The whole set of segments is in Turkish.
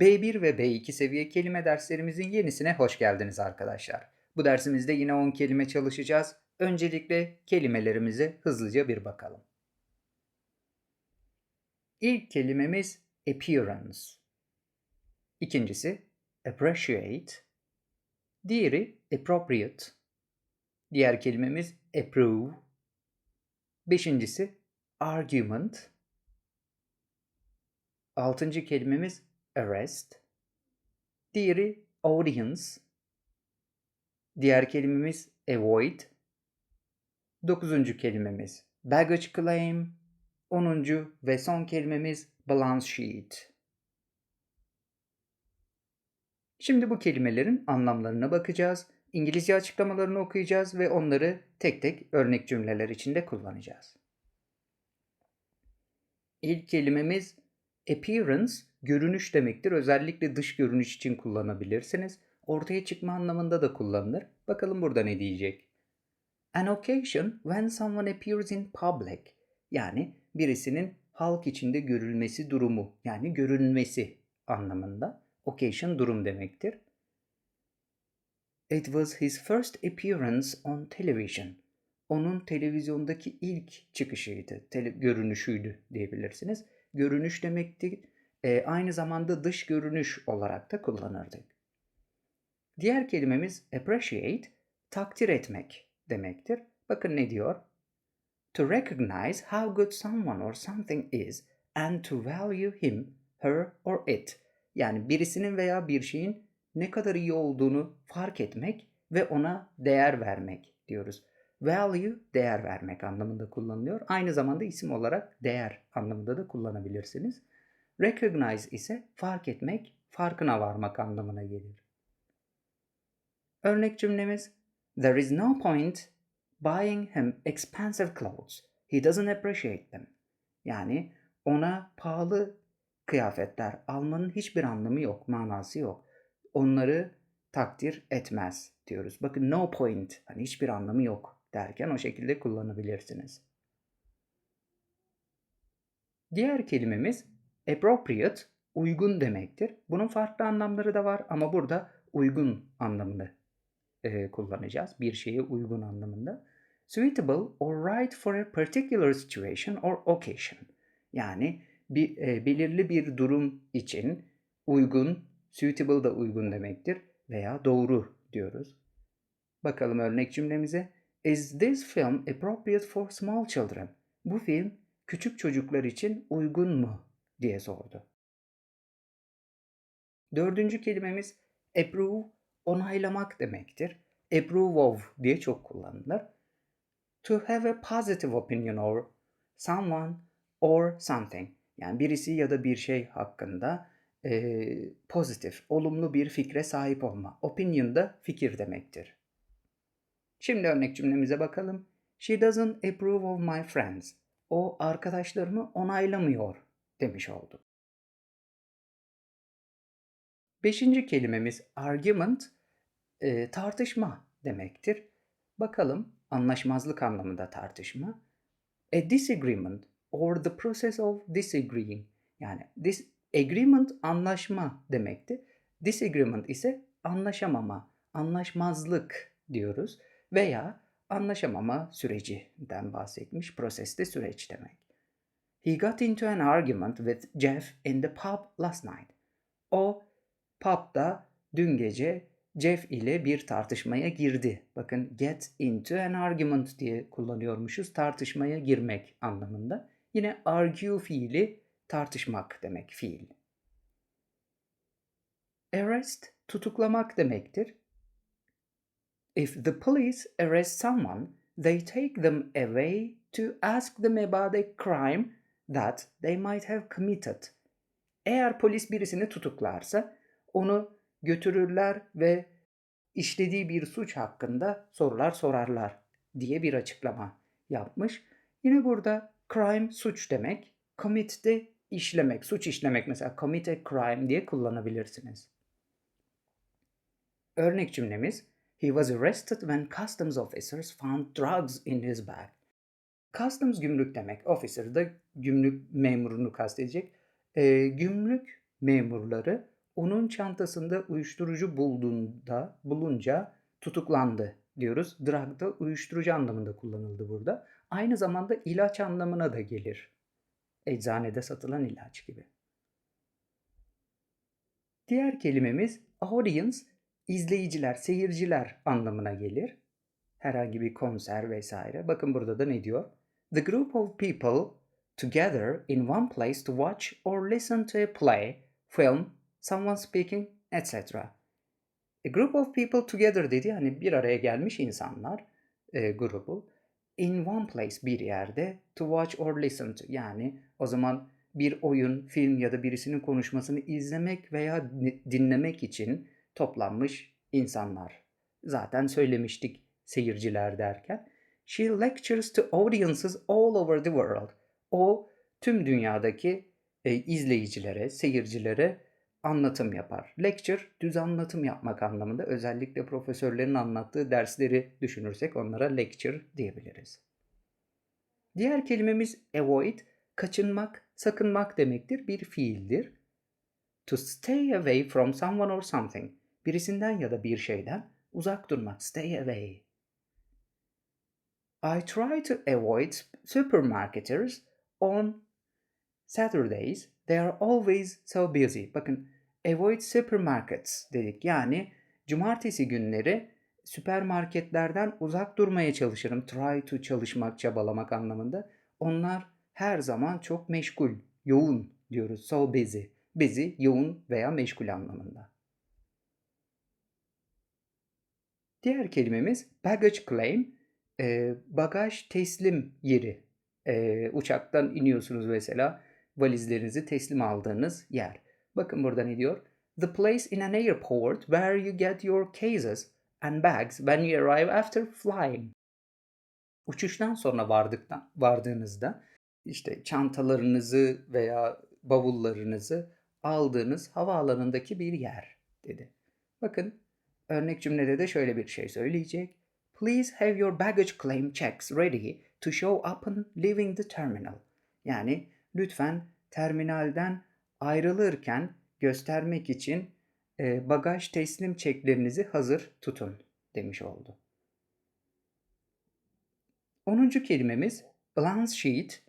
B1 ve B2 seviye kelime derslerimizin yenisine hoş geldiniz arkadaşlar. Bu dersimizde yine 10 kelime çalışacağız. Öncelikle kelimelerimize hızlıca bir bakalım. İlk kelimemiz appearance. İkincisi appreciate. Diğeri appropriate. Diğer kelimemiz approve. Beşincisi argument. Altıncı kelimemiz arrest. Diğeri audience. Diğer kelimemiz avoid. Dokuzuncu kelimemiz baggage claim. Onuncu ve son kelimemiz balance sheet. Şimdi bu kelimelerin anlamlarına bakacağız. İngilizce açıklamalarını okuyacağız ve onları tek tek örnek cümleler içinde kullanacağız. İlk kelimemiz appearance, görünüş demektir. Özellikle dış görünüş için kullanabilirsiniz. Ortaya çıkma anlamında da kullanılır. Bakalım burada ne diyecek? An occasion when someone appears in public. Yani birisinin halk içinde görülmesi durumu, yani görünmesi anlamında. Occasion durum demektir. It was his first appearance on television. Onun televizyondaki ilk çıkışıydı, tele, görünüşüydü diyebilirsiniz. Görünüş demekti, e, aynı zamanda dış görünüş olarak da kullanırdık. Diğer kelimemiz appreciate, takdir etmek demektir. Bakın ne diyor? To recognize how good someone or something is and to value him, her or it. Yani birisinin veya bir şeyin ne kadar iyi olduğunu fark etmek ve ona değer vermek diyoruz. Value değer vermek anlamında kullanılıyor. Aynı zamanda isim olarak değer anlamında da kullanabilirsiniz. Recognize ise fark etmek, farkına varmak anlamına gelir. Örnek cümlemiz There is no point buying him expensive clothes. He doesn't appreciate them. Yani ona pahalı kıyafetler almanın hiçbir anlamı yok, manası yok. Onları takdir etmez diyoruz. Bakın no point, hani hiçbir anlamı yok derken o şekilde kullanabilirsiniz. Diğer kelimemiz appropriate, uygun demektir. Bunun farklı anlamları da var ama burada uygun anlamını e, kullanacağız. Bir şeye uygun anlamında. Suitable or right for a particular situation or occasion. Yani bir, e, belirli bir durum için uygun, suitable da uygun demektir veya doğru diyoruz. Bakalım örnek cümlemize. Is this film appropriate for small children? Bu film küçük çocuklar için uygun mu? diye sordu. Dördüncü kelimemiz approve, onaylamak demektir. Approve of diye çok kullanılır. To have a positive opinion or someone or something. Yani birisi ya da bir şey hakkında e, pozitif, olumlu bir fikre sahip olma. Opinion da fikir demektir. Şimdi örnek cümlemize bakalım. She doesn't approve of my friends. O arkadaşlarımı onaylamıyor demiş oldu. Beşinci kelimemiz argument, e, tartışma demektir. Bakalım anlaşmazlık anlamında tartışma. A disagreement or the process of disagreeing. Yani this agreement anlaşma demekti. Disagreement ise anlaşamama, anlaşmazlık diyoruz veya anlaşamama sürecinden bahsetmiş. Proseste süreç demek. He got into an argument with Jeff in the pub last night. O pub'da dün gece Jeff ile bir tartışmaya girdi. Bakın get into an argument diye kullanıyormuşuz. Tartışmaya girmek anlamında. Yine argue fiili tartışmak demek fiil. Arrest tutuklamak demektir. If the police arrest someone, they take them away to ask them about a crime that they might have committed. Eğer polis birisini tutuklarsa onu götürürler ve işlediği bir suç hakkında sorular sorarlar diye bir açıklama yapmış. Yine burada crime suç demek, commit de işlemek, suç işlemek mesela commit a crime diye kullanabilirsiniz. Örnek cümlemiz He was arrested when customs officers found drugs in his bag. Customs gümrük demek. Officer da gümrük memurunu kastedecek. E, gümrük memurları onun çantasında uyuşturucu bulduğunda, bulunca tutuklandı diyoruz. Drug da uyuşturucu anlamında kullanıldı burada. Aynı zamanda ilaç anlamına da gelir. Eczanede satılan ilaç gibi. Diğer kelimemiz audience, izleyiciler, seyirciler anlamına gelir. Herhangi bir konser vesaire. Bakın burada da ne diyor? The group of people together in one place to watch or listen to a play, film, someone speaking, etc. A group of people together dedi hani bir araya gelmiş insanlar e, grubu in one place bir yerde to watch or listen to yani o zaman bir oyun, film ya da birisinin konuşmasını izlemek veya dinlemek için toplanmış insanlar. Zaten söylemiştik seyirciler derken. She lectures to audiences all over the world. O tüm dünyadaki e, izleyicilere, seyircilere anlatım yapar. Lecture düz anlatım yapmak anlamında özellikle profesörlerin anlattığı dersleri düşünürsek onlara lecture diyebiliriz. Diğer kelimemiz avoid, kaçınmak, sakınmak demektir. Bir fiildir. To stay away from someone or something. Birisinden ya da bir şeyden uzak durmak. Stay away. I try to avoid supermarketers on Saturdays. They are always so busy. Bakın avoid supermarkets dedik. Yani cumartesi günleri süpermarketlerden uzak durmaya çalışırım. Try to çalışmak, çabalamak anlamında. Onlar her zaman çok meşgul, yoğun diyoruz. So busy. Busy, yoğun veya meşgul anlamında. Diğer kelimemiz baggage claim. E, bagaj teslim yeri. E, uçaktan iniyorsunuz mesela valizlerinizi teslim aldığınız yer. Bakın burada ne diyor? The place in an airport where you get your cases and bags when you arrive after flying. Uçuştan sonra vardıktan vardığınızda işte çantalarınızı veya bavullarınızı aldığınız havaalanındaki bir yer dedi. Bakın örnek cümlede de şöyle bir şey söyleyecek. Please have your baggage claim checks ready to show upon leaving the terminal. Yani lütfen terminalden ayrılırken göstermek için e, bagaj teslim çeklerinizi hazır tutun demiş oldu. 10. kelimemiz balance sheet,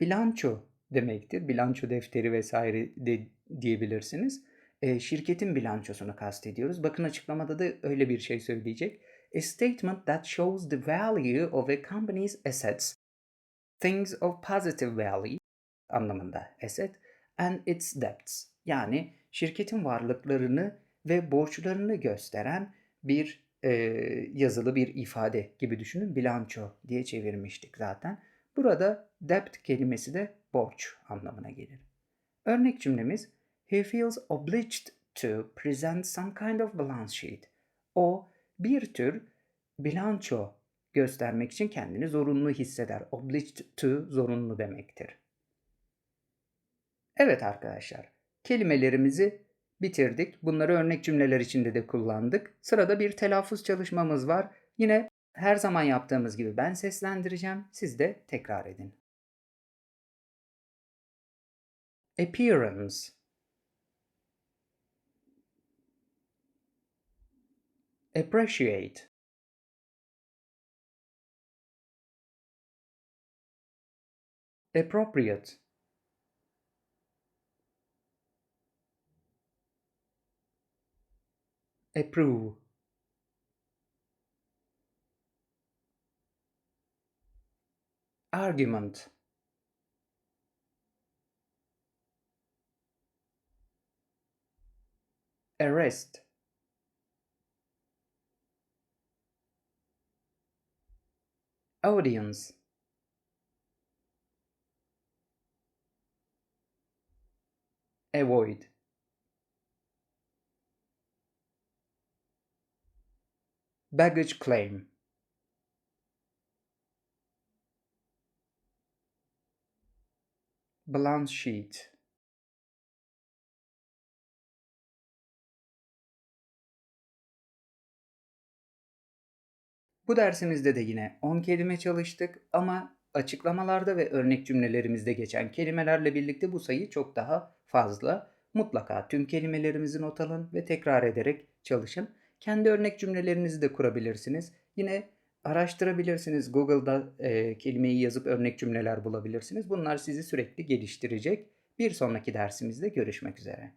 bilanço demektir. Bilanço defteri vesaire de diyebilirsiniz. E, şirketin bilançosunu kastediyoruz. Bakın açıklamada da öyle bir şey söyleyecek. A statement that shows the value of a company's assets, things of positive value anlamında asset and its debts. Yani şirketin varlıklarını ve borçlarını gösteren bir e, yazılı bir ifade gibi düşünün. Bilanço diye çevirmiştik zaten. Burada debt kelimesi de borç anlamına gelir. Örnek cümlemiz He feels obliged to present some kind of balance sheet. O bir tür bilanço göstermek için kendini zorunlu hisseder. Obliged to zorunlu demektir. Evet arkadaşlar, kelimelerimizi bitirdik. Bunları örnek cümleler içinde de kullandık. Sırada bir telaffuz çalışmamız var. Yine her zaman yaptığımız gibi ben seslendireceğim. Siz de tekrar edin. Appearance Appreciate. Appropriate. Approve. Argument. Arrest audience. Avoid. Baggage claim. Balance sheet Bu dersimizde de yine 10 kelime çalıştık ama açıklamalarda ve örnek cümlelerimizde geçen kelimelerle birlikte bu sayı çok daha fazla. mutlaka tüm kelimelerimizi not alın ve tekrar ederek çalışın. Kendi örnek cümlelerinizi de kurabilirsiniz. Yine araştırabilirsiniz. Google'da e, kelimeyi yazıp örnek cümleler bulabilirsiniz. Bunlar sizi sürekli geliştirecek. Bir sonraki dersimizde görüşmek üzere.